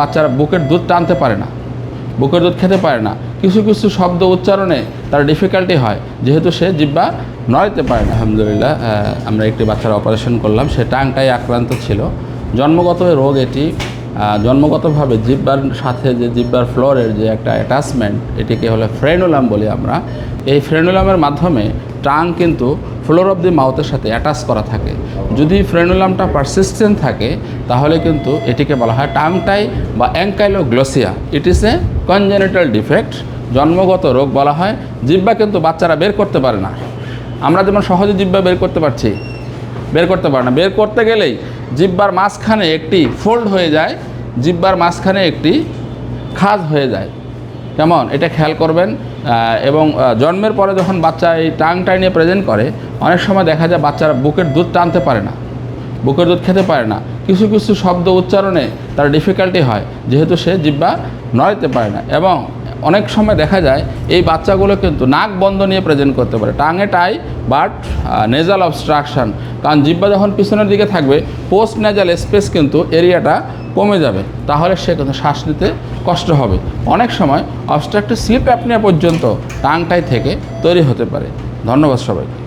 বাচ্চারা বুকের দুধ টানতে পারে না, বুকের দুধ খেতে পারে না। কিছু কিছু শব্দ উচ্চারণে তার ডিফিকাল্টি হয়, যেহেতু সে জিব্বা নড়াইতে পারে না। আলহামদুলিল্লাহ আমরা একটি বাচ্চার অপারেশন করলাম, সে টাংটাই আক্রান্ত ছিল। জন্মগত রোগ এটি জন্মগতভাবে জিব্বার সাথে যে জিব্বার ফ্লোরের যে একটা অ্যাটাচমেন্ট এটিকে হলো ফ্রেনুলাম বলি আমরা। এই ফ্রেনুলামের মাধ্যমে টাং কিন্তু ফ্লোর অফ দি মাউথের সাথে অ্যাটাচ করা থাকে। যদি ফ্রেনুলামটা পারসিস্টেন্ট থাকে, তাহলে কিন্তু এটিকে বলা হয় টাংটাই বা অ্যাঙ্কাইলোগ্লোসিয়া ইট ইস এ কনজেনিটাল ডিফেক্ট জন্মগত রোগ বলা হয়। জিব্বা কিন্তু বাচ্চারা বের করতে পারে না। আমরা যেমন সহজে জিব্বা বের করতে পারছি, বের করতে পারে না। বের করতে গেলেই জিব্বার মাঝখানে একটি ফোল্ড হয়ে যায়, জিব্বার মাঝখানে একটি খাজ হয়ে যায়। কেমন? এটা খেয়াল করবেন এবং জন্মের পরে যখন বাচ্চা এই টাংটাই নিয়ে প্রেজেন্ট করে, অনেক সময় দেখা যায় বাচ্চারা বুকের দুধ টানতে পারে না, বুকের দুধ খেতে পারে না। কিছু কিছু শব্দ উচ্চারণে তার ডিফিকাল্টি হয়, যেহেতু সে জিব্বা নড়াইতে পারে না। এবং অনেক সময় দেখা যায় এই বাচ্চাগুলো কিন্তু নাক বন্ধ নিয়ে প্রেজেন্ট করতে পারে। Tongue tie but nasal obstruction কারণ জিব্বা যখন পিছনের দিকে থাকবে পোস্ট নেজাল স্পেস কিন্তু এরিয়াটা কমে যাবে, তাহলে সে কিন্তু শ্বাস নিতে কষ্ট হবে। অনেক সময় অবস্ট্রাক্টিভ স্লিপ অ্যাপনিয়া পর্যন্ত টাংটাই থেকে তৈরি হতে পারে। ধন্যবাদ সবাইকে।